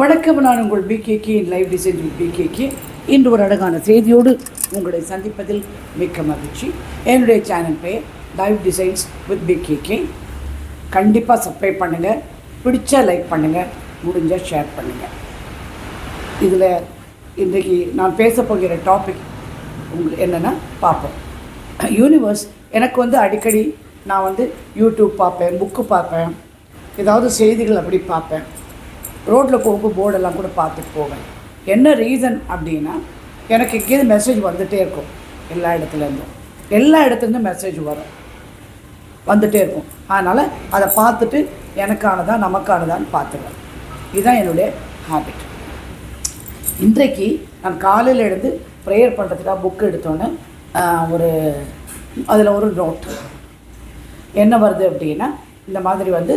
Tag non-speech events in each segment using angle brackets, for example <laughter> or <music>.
வணக்கம் நான் உங்கள் பிகேகே லைவ் டிசைன் பிகேகே இன்று ஒரு அழகான செய்தியோடு உங்களை சந்திப்பதில் மிக்க மகிழ்ச்சி. என்னுடைய சேனல் பெயர் லைவ் டிசைன்ஸ் வித் பிகேகே கண்டிப்பாக சப்ஸ்கிரைப் பண்ணுங்கள் பிடிச்சா லைக் பண்ணுங்கள் முடிஞ்சால் ஷேர் பண்ணுங்கள் இதில் இன்றைக்கி நான் பேச போகிற டாபிக் உங்களுக்கு என்னென்னா பார்ப்போம். யூனிவர்ஸ் எனக்கு வந்து அடிக்கடி நான் வந்து யூடியூப் பார்ப்பேன் புக்கு பார்ப்பேன் ஏதாவது செய்திகள் அப்படி பார்ப்பேன். ரோட்டில் போகும்போது போர்டெல்லாம் கூட பார்த்துட்டு போவேன். என்ன ரீசன் அப்படின்னா எனக்கு இங்கேருந்து மெசேஜ் வந்துகிட்டே இருக்கும் எல்லா இடத்துலேருந்தும். எல்லா இடத்துலேருந்தும் மெசேஜ் வரும். வந்துகிட்டே இருக்கும். அதனால் அதை பார்த்துட்டு எனக்கானதா நமக்கானதான்னு பார்த்துருவேன். இதுதான் என்னுடைய ஹேபிட் இன்றைக்கு நான் காலையில் எழுந்து ப்ரேயர் பண்ணுறதுக்காக புக் எடுத்தோன்னே ஒரு அதில் ஒரு நோட் என்ன வருது அப்படின்னா இந்த மாதிரி வந்து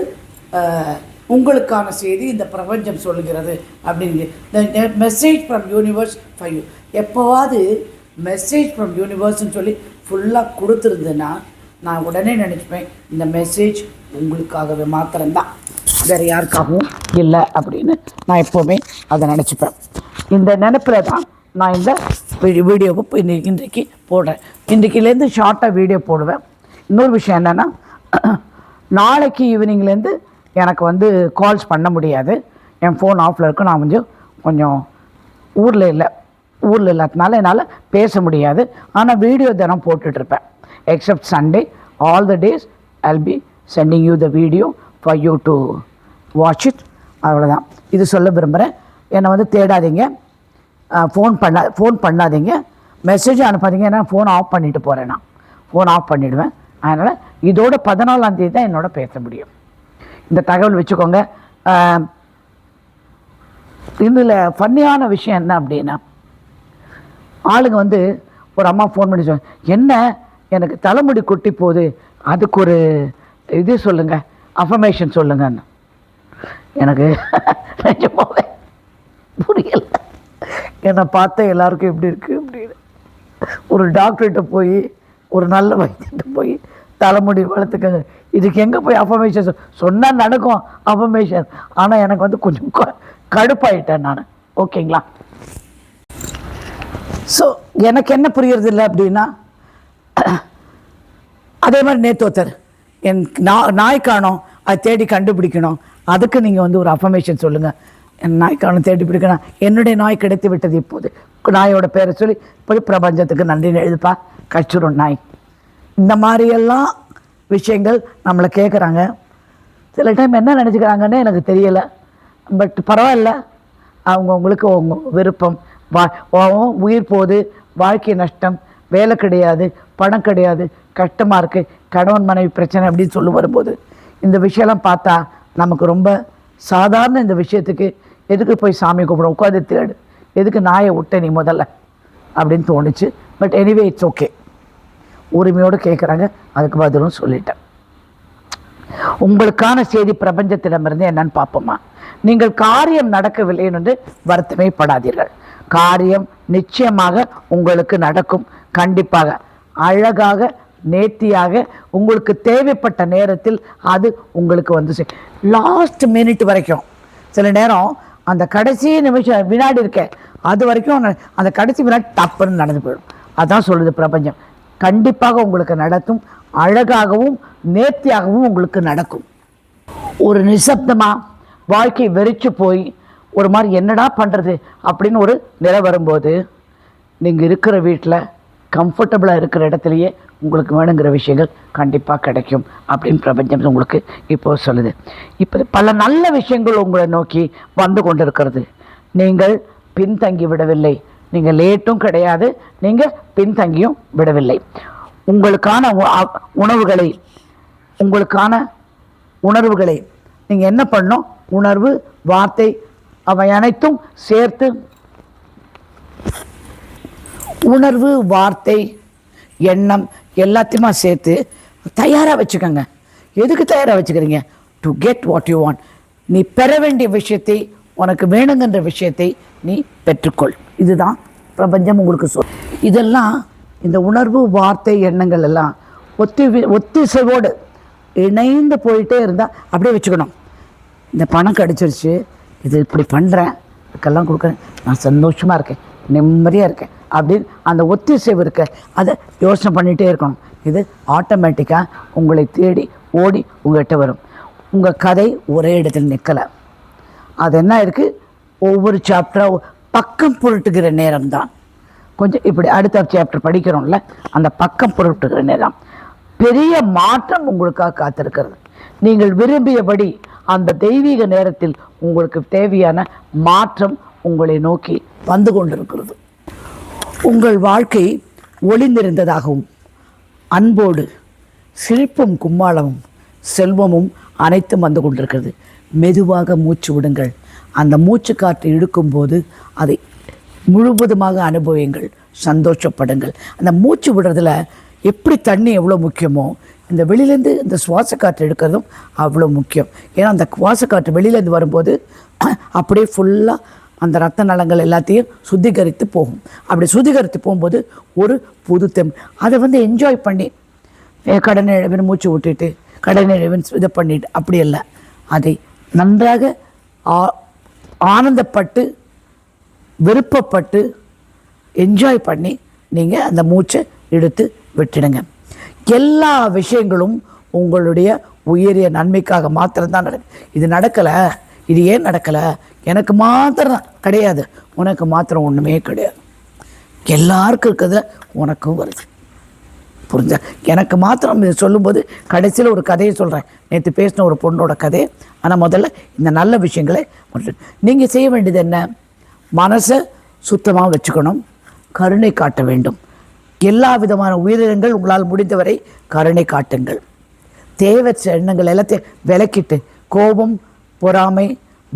உங்களுக்கான செய்தி இந்த பிரபஞ்சம் சொல்லுகிறது அப்படின்னு the message from universe for you எப்போவாது message from யூனிவர்ஸ்னு சொல்லி ஃபுல்லாக கொடுத்துருந்துன்னா நான் உடனே நினச்சிப்பேன் இந்த மெசேஜ் உங்களுக்காகவே மாத்திரம்தான். வேறு யாருக்காகவும் இல்லை அப்படின்னு நான் எப்போவுமே அதை நினச்சிப்பேன். இந்த நினப்பில் தான் நான் இந்த வீடியோவை இப்போ இன்றைக்கு போடுறேன். இன்றைக்கிலேருந்து ஷார்ட்டாக வீடியோ போடுவேன். இன்னொரு விஷயம் என்னென்னா நாளைக்கு ஈவினிங்லேருந்து எனக்கு வந்து கால்ஸ் பண்ண முடியாது. என் ஃபோன் ஆஃபில் இருக்கும் நான் கொஞ்சம் கொஞ்சம் ஊரில் இல்லை ஊரில் இல்லாதனால என்னால் பேச முடியாது. ஆனால் வீடியோ தினம் போட்டுட்ருப்பேன் except Sunday all the days I'll be sending you the video for you to watch it அவ்வளோதான் இது சொல்ல விரும்புகிறேன் என்னை வந்து தேடாதீங்க. ஃபோன் பண்ணா ஃபோன் பண்ணாதீங்க. மெசேஜ் அனுப்பாதீங்க. ஏன்னா ஃபோன் ஆஃப் பண்ணிட்டு போகிறேன் நான். ஃபோன் ஆஃப் பண்ணிவிடுவேன் அதனால் இதோட பதினாலாம் தேதி தான் என்னோட பேச முடியும். இந்த தகவல் வச்சுக்கோங்க. இதில் ஃபன்னியான விஷயம் என்ன அப்படின்னா ஆளுங்க வந்து ஒரு அம்மா ஃபோன் பண்ணி சொல் என்ன? எனக்கு தலைமுடி கொட்டி போகுது. அதுக்கு ஒரு இது சொல்லுங்கள் அஃபர்மேஷன் சொல்லுங்கன்னு. எனக்கு <laughs> நிஜமாவே புரியல. என்னை பார்த்த எல்லாருக்கும் எப்படி இருக்குது அப்படின்னு ஒரு டாக்டர்கிட்ட போய் ஒரு நல்ல வைத்தியர்கிட்ட போய் தலைமுடி வளர்த்துக்கங்க. இதுக்கு எங்கே போய் அஃபர்மேஷன் சொன்னால் நடக்கும் அஃபர்மேஷன் ஆனால் எனக்கு வந்து கொஞ்சம் க- கடுப்பாயிட்டேன் நான். ஓகேங்களா? ஸோ எனக்கு என்ன புரியறது இல்லை அப்படின்னா அதே மாதிரி நேத்தோத்தர் என் நா- நாய் காணோம் அதை தேடி கண்டுபிடிக்கணும். அதுக்கு நீங்கள் வந்து ஒரு அஃபர்மேஷன் சொல்லுங்கள் என் நாய் காணோம் தேடி பிடிக்கணும். என்னுடைய நாய் கிடைத்து விட்டது இப்போது. நாயோட பேரை சொல்லி இப்போது பிரபஞ்சத்துக்கு நன்றின்னு எழுதுப்பா. கச்சுரும் நாய். இந்த மாதிரியெல்லாம் விஷயங்கள் நம்மளை கேட்குறாங்க சில டைம் என்ன நினச்சிக்கிறாங்கன்னு எனக்கு தெரியலை. பட் பரவாயில்ல. அவங்கவுங்களுக்கு அவங்க விருப்பம். வா உயிர் போகுது வாழ்க்கை நஷ்டம் வேலை கிடையாது பணம் கிடையாது கஷ்டமாக இருக்குது கணவன் மனைவி பிரச்சனை அப்படின்னு சொல்லி வரும்போது இந்த விஷயம்லாம் பார்த்தா நமக்கு ரொம்ப சாதாரண இந்த விஷயத்துக்கு எதுக்கு போய் சாமி கும்பிடும் உட்காந்து தேடு. எதுக்கு நாயை விட்ட நீ முதல்ல? அப்படின்னு தோணுச்சு. பட் எனிவே இட்ஸ் ஓகே உரிமையோடு கேட்குறாங்க. அதுக்கு பதிலும் சொல்லிட்டேன். உங்களுக்கான செய்தி பிரபஞ்சத்திடமிருந்து என்னன்னு பார்ப்போமா? நீங்கள் காரியம் நடக்கவில்லை என்று வருத்தமே படாதீர்கள். காரியம் நிச்சயமாக உங்களுக்கு நடக்கும். கண்டிப்பாக அழகாக நேர்த்தியாக உங்களுக்கு தேவைப்பட்ட நேரத்தில் அது உங்களுக்கு வந்து லாஸ்ட் மினிட் வரைக்கும். சில நேரம் அந்த கடைசி நிமிஷம் வினாடி இருக்க அது வரைக்கும் அந்த- கடைசி வினாடி தப்புன்னு நடந்து போயிடும். அதான் சொல்லுது பிரபஞ்சம். கண்டிப்பாக உங்களுக்கு நடத்தும் அழகாகவும் நேர்த்தியாகவும் உங்களுக்கு நடக்கும். ஒரு நிசப்தமாக வாழ்க்கை வெறிச்சு போய் ஒரு மாதிரி என்னடா பண்ணுறது அப்படின்னு ஒரு நிலை வரும்போது நீங்கள் இருக்கிற வீட்டில் கம்ஃபர்டபுளாக இருக்கிற இடத்துலையே உங்களுக்கு வேணுங்கிற விஷயங்கள் கண்டிப்பாக கிடைக்கும் அப்படின்னு பிரபஞ்சம் உங்களுக்கு இப்போ சொல்லுது. இப்போ பல நல்ல விஷயங்கள் உங்களை நோக்கி வந்து கொண்டிருக்கிறது. நீங்கள் பின்தங்கி விடவில்லை. நீங்கள் லேட்டும் கிடையாது. நீங்கள் பின்தங்கியும் விடவில்லை. உங்களுக்கான உணவுகளை உங்களுக்கான உணர்வுகளை நீங்கள் என்ன பண்ணணும்? உணர்வு வார்த்தை அவை அனைத்தும் சேர்த்து உணர்வு வார்த்தை எண்ணம் எல்லாத்தையுமா சேர்த்து தயாராக வச்சுக்கோங்க. எதுக்கு தயாராக வச்சுக்கிறீங்க? To get what you want நீ பெற வேண்டிய விஷயத்தை உனக்கு வேணுங்கிற விஷயத்தை நீ பெற்றுக்கொள். இதுதான் பிரபஞ்சம் உங்களுக்கு சொல். இதெல்லாம் இந்த உணர்வு வார்த்தை எண்ணங்கள் எல்லாம் ஒத்தி ஒத்திசைவோடு இணைந்து போயிட்டே இருந்தால் அப்படியே வச்சுக்கணும். இந்த பணம் கிடச்சிருச்சு இது இப்படி பண்ணுறேன் இதுக்கெல்லாம் கொடுக்குறேன் நான் சந்தோஷமாக இருக்கேன் நிம்மதியாக இருக்கேன் அப்படின்னு அந்த ஒத்திசைவு இருக்க அதை யோசனை பண்ணிகிட்டே இருக்கணும். இது ஆட்டோமேட்டிக்காக உங்களை தேடி ஓடி உங்கள்கிட்ட வரும். உங்கள் கதை ஒரே இடத்துல நிற்கலை அது என்ன இருக்குது ஒவ்வொரு சாப்டராக பக்கம் புரட்டுகிற நேரம் தான் கொஞ்சம் இப்படி அடுத்த சாப்டர் படிக்கிறோம்ல அந்த பக்கம் புரட்டுகிற நேரம். பெரிய மாற்றம் உங்களுக்காக காத்திருக்கிறது. நீங்கள் விரும்பியபடி அந்த தெய்வீக நேரத்தில் உங்களுக்கு தேவையான மாற்றம் உங்களை நோக்கி வந்து கொண்டிருக்கிறது. உங்கள் வாழ்க்கை ஒளிந்திருந்ததாகவும் அன்போடு சிரிப்பும் கும்மாளமும் செல்வமும் அனைத்தும் வந்து கொண்டிருக்கிறது. மெதுவாக மூச்சு விடுங்கள். அந்த மூச்சு காற்று இழுக்கும்போது அதை முழுவதுமாக அனுபவியுங்கள். சந்தோஷப்படுங்கள். அந்த மூச்சு விடுறதுல எப்படி தண்ணி எவ்வளோ முக்கியமோ இந்த வெளியிலேருந்து இந்த சுவாச காற்று எடுக்கிறதும் அவ்வளோ முக்கியம். ஏன்னா அந்த சுவாச காற்று வெளியிலேருந்து வரும்போது அப்படியே ஃபுல்லாக அந்த ரத்த நலங்கள் எல்லாத்தையும் சுத்திகரித்து போகும். அப்படி சுத்திகரித்து போகும்போது ஒரு புது தெம் அதை வந்து என்ஜாய் பண்ணி கடனை இழவின் மூச்சு விட்டுட்டு கடனை இழவின் இதை பண்ணிட்டு அப்படி இல்லை அதை நன்றாக ஆ- ஆனந்தப்பட்டு விருப்பப்பட்டு என்ஜாய் பண்ணி நீங்கள் அந்த மூச்சை எடுத்து விட்டுடுங்க. எல்லா விஷயங்களும் உங்களுடைய உயரிய நன்மைக்காக மாத்திரம்தான் நடக்குது இது நடக்கலை இது ஏன் நடக்கலை? எனக்கு மாத்திரம் கிடையாது. உனக்கு மாத்திரம் ஒன்றுமே கிடையாது. எல்லாருக்கும் இருக்கிறத உனக்கும் வருது. புரிஞ்சா? எனக்கு மாத்திரம் இது சொல்லும்போது கடைசியில் ஒரு கதையை சொல்கிறேன் நேற்று பேசின ஒரு பொண்ணோட கதை. ஆனால் முதல்ல இந்த நல்ல விஷயங்களை நீங்கள் செய்ய வேண்டியது என்ன? மனசை சுத்தமாக வச்சுக்கணும். கருணை காட்ட வேண்டும். எல்லா விதமான உயிரினங்கள் உங்களால் முடிந்தவரை கருணை காட்டுங்கள். தேவையற்ற எண்ணங்கள் எல்லாத்தையும் விளக்கிட்டு கோபம் பொறாமை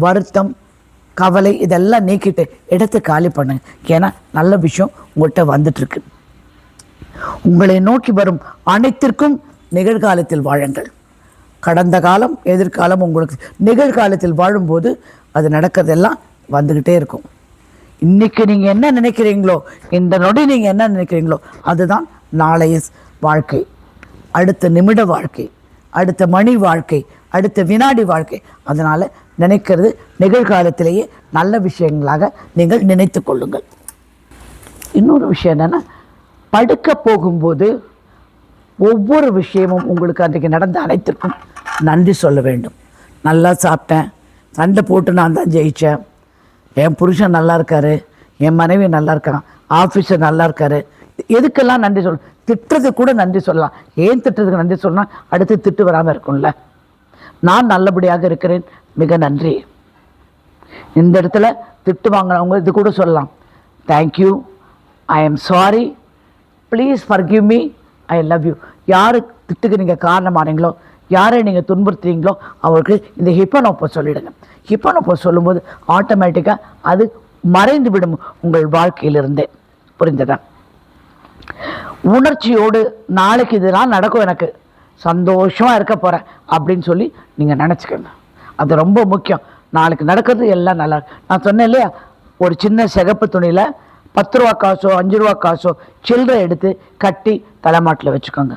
வருத்தம் கவலை இதெல்லாம் நீக்கிட்டு இடத்தை காலி பண்ணுங்க. ஏன்னா நல்ல விஷயம் உங்கள்கிட்ட வந்துட்டுருக்கு உங்களை நோக்கி வரும் அனைத்திற்கும் நிகழ்காலத்தில் வாழுங்கள். கடந்த காலம் எதிர்காலம் உங்களுக்கு நிகழ்காலத்தில் வாழும்போது அது நடக்கிறதெல்லாம் வந்துக்கிட்டே இருக்கும். இன்னைக்கு நீங்கள் என்ன நினைக்கிறீங்களோ இந்த நொடி நீங்கள் என்ன நினைக்கிறீங்களோ அதுதான் நாளைய வாழ்க்கை. அடுத்த நிமிட வாழ்க்கை அடுத்த மணி வாழ்க்கை அடுத்த வினாடி வாழ்க்கை. அதனால் நினைக்கிறது நிகழ்காலத்திலேயே நல்ல விஷயங்களாக நீங்கள் நினைத்து கொள்ளுங்கள். இன்னொரு விஷயம் என்னென்னா படுக்க போகும்போது ஒவ்வொரு விஷயமும் உங்களுக்கு அன்றைக்கு நடந்த அனைத்திற்கும் நன்றி சொல்ல வேண்டும். நல்லா சாப்பிட்டேன். சண்டை போட்டு நான் தான் ஜெயித்தேன் என் புருஷன் நல்லா இருக்காரு. என் மனைவி நல்லா இருக்கான். ஆஃபீஸர் நல்லா இருக்காரு. எதுக்கெல்லாம் நன்றி சொல்ல திட்டுறதுக்கு கூட நன்றி சொல்லலாம். ஏன் திட்டுறதுக்கு நன்றி சொல்லலாம் அடுத்து திட்டு வராமல் இருக்கும்ல. நான் நல்லபடியாக இருக்கிறேன். மிக நன்றி. இந்த இடத்துல திட்டு வாங்கினவங்க இது கூட சொல்லலாம். Thank you I am sorry please forgive me I love you யார் திட்டுக்கு நீங்கள் காரணமானீங்களோ யாரை நீங்கள் துன்புறுத்துறீங்களோ அவருக்கு இந்த ஹிப்பனோப்பை சொல்லிடுங்க. ஹிப்பனோப்பை சொல்லும்போது ஆட்டோமேட்டிக்காக அது மறைந்து விடும் உங்கள் வாழ்க்கையிலிருந்தே. புரிந்ததா? உணர்ச்சியோடு நாளைக்கு இதெல்லாம் நடக்கும் எனக்கு. சந்தோஷமாக இருக்க போகிறேன் அப்படின்னு சொல்லி நீங்கள் நினச்சிக்கோங்க. அது ரொம்ப முக்கியம். நாளைக்கு நடக்கிறது எல்லாம் நல்லா நான் சொன்னேன் இல்லையா? ஒரு சின்ன சிகப்பு துணியில் பத்து ரூபா காசோ அஞ்சு ரூபா காசோ சில்லறை எடுத்து கட்டி தலைமாட்டில் வச்சுக்கோங்க.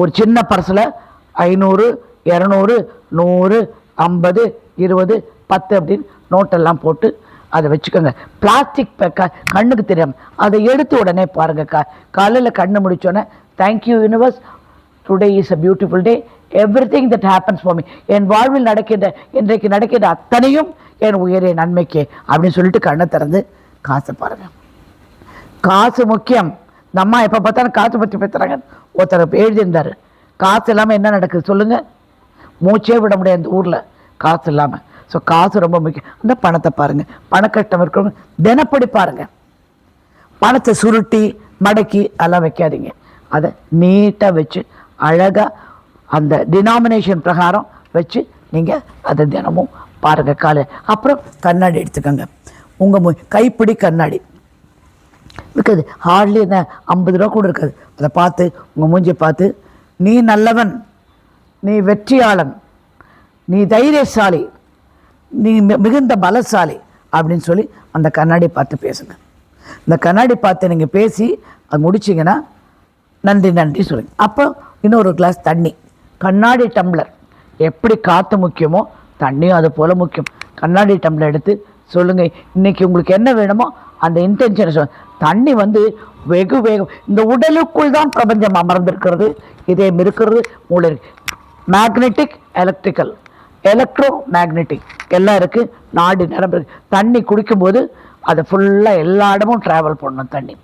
ஒரு சின்ன பர்சில் ஐநூறு இரநூறு நூறு ஐம்பது இருபது பத்து அப்படின்னு நோட்டெல்லாம் போட்டு அதை வச்சுக்கோங்க. பிளாஸ்டிக் க கண்ணுக்கு தெரியாமல் அதை எடுத்து உடனே பாருங்கக்கா. கா காலையில் கண்ணு முடித்தோடனே thank you universe today is a beautiful day everything that happens for me என் வாழ்வில் நடக்கின்ற இன்றைக்கு நடக்கின்ற அத்தனையும் என் உயரிய நன்மைக்கு. அப்படின்னு சொல்லிட்டு கண்ணை திறந்து காசை பாருங்க. காசு முக்கியம். இந்த அம்மா எப்போ பார்த்தாலும் காசு பற்றி பேசுகிறாங்க ஒருத்தர் எழுதியிருந்தார். காசு இல்லாமல் என்ன நடக்குது சொல்லுங்கள் மூச்சே விட முடியாது இந்த ஊரில். காசு இல்லாமல் ஸோ காசு ரொம்ப முக்கியம். அந்த பணத்தை பாருங்கள் பணக்கஷ்டம் இருக்கிறவங்க தினப்படி பாருங்கள் பணத்தை சுருட்டி மடக்கி அதெல்லாம் வைக்காதீங்க. அதை நீட்டாக வச்சு அழகாக அந்த டினாமினேஷன் பிரகாரம் வச்சு நீங்கள் அதை தினமும் பாருங்கள் காலை அப்புறம் கண்ணாடி எடுத்துக்கோங்க. உங்கள் மு கைப்பிடி கண்ணாடி. இருக்காது. ஹார்ட்லி என்ன ஐம்பது ரூபா கூட இருக்காது. அதை பார்த்து உங்கள் மூஞ்சியை பார்த்து நீ நல்லவன். நீ வெற்றியாளன். நீ தைரியசாலி. நீ மிகுந்த பலசாலி. அப்படின்னு சொல்லி அந்த கண்ணாடி பார்த்து பேசுங்க. இந்த கண்ணாடி பார்த்து நீங்கள் பேசி அது முடிச்சிங்கன்னா நன்றி நன்றி சொல்லுங்க. அப்போ இன்னொரு கிளாஸ் தண்ணி. கண்ணாடி டம்ளர் எப்படி காற்று முக்கியமோ தண்ணியும் அது போல் முக்கியம். கண்ணாடி டம்ளர் எடுத்து சொல்லுங்கள் இன்னைக்கு உங்களுக்கு என்ன வேணுமோ அந்த இன்டென்ஷனை சொல். தண்ணி வந்து வெகு வேகம். இந்த உடலுக்குள் தான் பிரபஞ்சம் அமர்ந்திருக்கிறது. இதயம் இருக்கிறது மூளை இருக்கு. மேக்னெட்டிக் எலக்ட்ரிக்கல் எலக்ட்ரோ மேக்னெட்டிக் எல்லாம் இருக்குது நாடு நரம்பு தண்ணி குடிக்கும்போது அதை ஃபுல்லாக எல்லா இடமும் ட்ராவல் பண்ணணும் தண்ணி.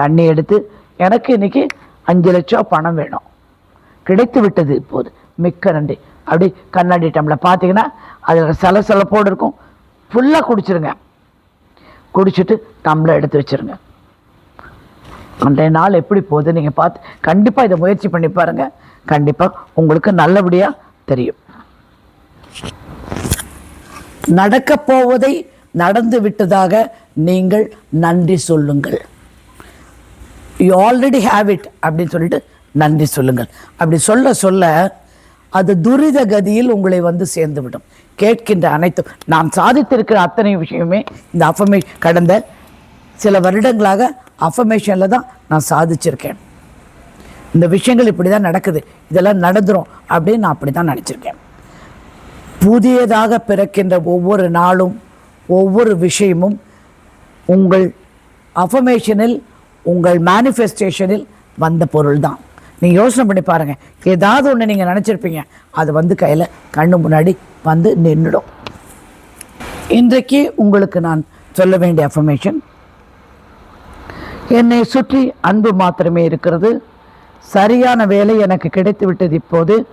தண்ணி எடுத்து எனக்கு இன்னைக்கு அஞ்சு லட்சம் பணம் வேணும். கிடைத்து விட்டது இப்போது. மிக்க நன்றி. அப்படி கண்ணாடி டம்ளர் பார்த்தீங்கன்னா அதில் சலசலப்போடு இருக்கும். ஃபுல்லாக குடிச்சிருங்க. குடிச்சிட்டு தம்பளை எடுத்து வச்சிருங்க. அன்றைய நாள் எப்படி போகுது நீங்கள் பார்த்து கண்டிப்பாக இதை முயற்சி பண்ணி பாருங்கள் கண்டிப்பாக உங்களுக்கு நல்லபடியாக தெரியும். நடக்கப் போவதை நடந்து விட்டதாக நீங்கள் நன்றி சொல்லுங்கள். யூ ஆல்ரெடி ஹேவ் இட் அப்படின்னு சொல்லிட்டு நன்றி சொல்லுங்கள். அப்படி சொல்ல சொல்ல அது துரித கதியில் உங்களை வந்து சேர்ந்து விடும் கேட்கின்ற அனைத்தும். நான் சாதித்திருக்கிற அத்தனை விஷயமே இந்த அஃபமே கடந்த சில வருடங்களாக அஃபமேஷனில் தான் நான் சாதிச்சிருக்கேன். இந்த விஷயங்கள் இப்படி தான் நடக்குது. இதெல்லாம் நடந்துரும் அப்படின்னு நான் அப்படி தான் நினச்சிருக்கேன். புதியதாக பிறக்கின்ற ஒவ்வொரு நாளும் ஒவ்வொரு விஷயமும் உங்கள் அஃபமேஷனில் உங்கள் மேனிஃபெஸ்டேஷனில் வந்த பொருள் தான் நீங்கள் யோசனை பண்ணி பாருங்கள் ஏதாவது ஒன்று நீங்கள் நினச்சிருப்பீங்க. அது வந்து கையில் கண்ணு முன்னாடி வந்து நின்றுடும் இன்றைக்கு உங்களுக்கு நான் சொல்ல வேண்டிய அஃபர்மேஷன் என்னை சுற்றி அன்பு மாத்திரமே இருக்கிறது. சரியான வேலை எனக்கு கிடைத்து விட்டது இப்போது.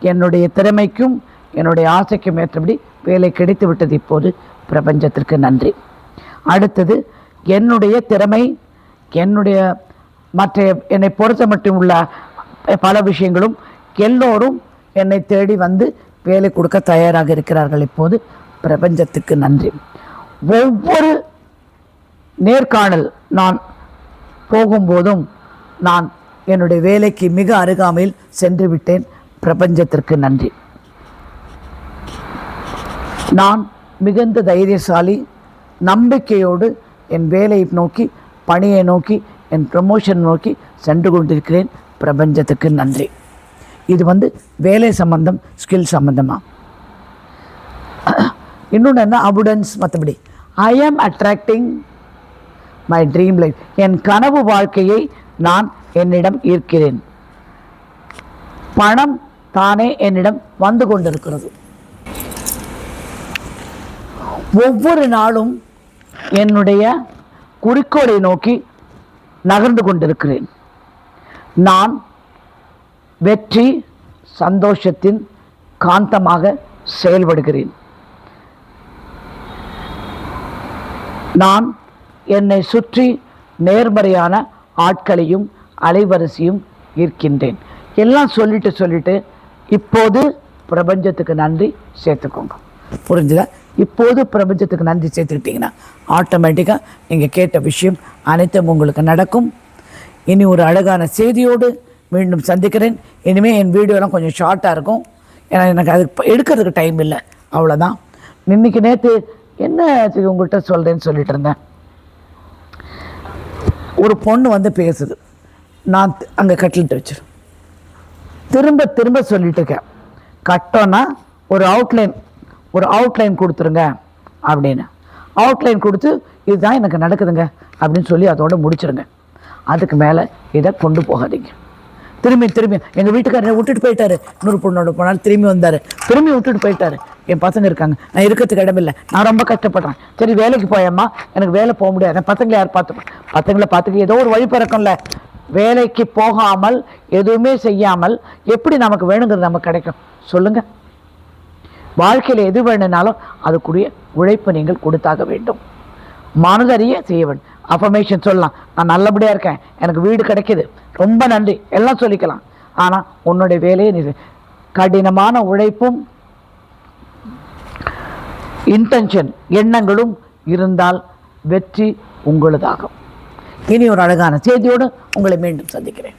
என்னுடைய திறமைக்கும் என்னுடைய ஆசைக்கும் ஏற்றபடி வேலை கிடைத்து விட்டது இப்போது. பிரபஞ்சத்திற்கு நன்றி. அடுத்தது என்னுடைய திறமை என்னுடைய மற்ற என்னை பொறுத்த மட்டும் உள்ள பல விஷயங்களும் எல்லோரும் என்னை தேடி வந்து வேலை கொடுக்க தயாராக இருக்கிறார்கள் இப்போது. பிரபஞ்சத்துக்கு நன்றி. ஒவ்வொரு நேர்காணல் நான் போகும்போதும் நான் என்னுடைய வேலைக்கு மிக அருகாமையில் சென்று விட்டேன். பிரபஞ்சத்திற்கு நன்றி. நான் மிகுந்த தைரியசாலி நம்பிக்கையோடு என் வேலையை நோக்கி பணியை நோக்கி என் ப்ரமோஷன் நோக்கி சென்று கொண்டிருக்கிறேன். பிரபஞ்சத்துக்கு நன்றி. இது வந்து வேலை சம்பந்தம் ஸ்கில் சம்பந்தமா. இன்னொன்று என்ன? அபுடன்ஸ் மற்றபடி I am attracting my dream life என் கனவு வாழ்க்கையை நான் என்னிடம் ஈர்க்கிறேன். பணம் தானே என்னிடம் வந்து கொண்டிருக்கிறது. ஒவ்வொரு நாளும் என்னுடைய குறிக்கோளை நோக்கி நகர்ந்து கொண்டிருக்கிறேன். நான் வெற்றி சந்தோஷத்தின் காந்தமாக செயல்படுகிறேன். நான் என்னை சுற்றி நேர்மறையான ஆட்களையும் அலைவரிசையும் ஈர்க்கின்றேன். எல்லாம் சொல்லிட்டு சொல்லிட்டு இப்போது பிரபஞ்சத்துக்கு நன்றி சேர்த்துக்கோங்க. புரிஞ்சுதா? இப்போது பிரபஞ்சத்துக்கு நன்றி சேர்த்துக்கிட்டிங்கன்னா ஆட்டோமேட்டிக்காக நீங்கள் கேட்ட விஷயம் அனைத்தும் உங்களுக்கு நடக்கும். இனி ஒரு அழகான செய்தியோடு மீண்டும் சந்திக்கிறேன். இனிமேல் என் வீடியோலாம் கொஞ்சம் ஷார்ட்டாக இருக்கும். ஏன்னா எனக்கு அது எடுக்கிறதுக்கு டைம் இல்லை. அவ்வளோதான் இன்றைக்கி நேற்று என்ன உங்கள்கிட்ட சொல்கிறேன்னு சொல்லிட்டு இருந்தேன். ஒரு பொண்ணு வந்து பேசுது. நான் அங்கே கட்டிலிட்டு வச்சிரு திரும்ப திரும்ப சொல்லிட்டு இருக்கேன். கட்டோன்னா ஒரு அவுட்லைன் ஒரு அவுட்லைன் கொடுத்துருங்க அப்படின்னு. அவுட்லைன் கொடுத்து இதுதான் எனக்கு நடக்குதுங்க அப்படின்னு சொல்லி அதோட முடிச்சிருங்க. அதுக்கு மேலே இதை கொண்டு போகாதீங்க. திரும்பி திரும்பி. எங்கள் வீட்டுக்காரரை விட்டுட்டு போயிட்டாரு. இன்னொரு பொண்ணோட போனார் திரும்பி வந்தார். திரும்பி விட்டுட்டு போயிட்டாரு. என் பசங்க இருக்காங்க. நான் இருக்கிறதுக்கு இடமில்லை நான் ரொம்ப கஷ்டப்படுறேன். சரி வேலைக்கு போயம்மா. எனக்கு வேலை போக முடியாது. என் பசங்களை யார் பார்த்துப்பேன் பசங்களை பார்த்துக்க ஏதோ ஒரு வழி பிறக்கும்ல. வேலைக்கு போகாமல் எதுவுமே செய்யாமல் எப்படி நமக்கு வேணுங்கிறது நமக்கு கிடைக்கும். சொல்லுங்கள் வாழ்க்கையில் எது வேணும்னாலும் அதுக்குரிய உழைப்பு நீங்கள் கொடுத்தாக வேண்டும். மனதறிய செய்ய வேண்டும். அஃபர்மேஷன் சொல்லலாம். நான் நல்லபடியாக இருக்கேன். எனக்கு வீடு கிடைக்கிது. ரொம்ப நன்றி. எல்லாம் சொல்லிக்கலாம். ஆனால் உன்னுடைய வேலையை நீ கடினமான உழைப்பும் இன்டென்ஷன் எண்ணங்களும் இருந்தால் வெற்றி உங்களதாகும். இனி ஒரு அழகான செய்தியோடு உங்களை மீண்டும் சந்திக்கிறேன்.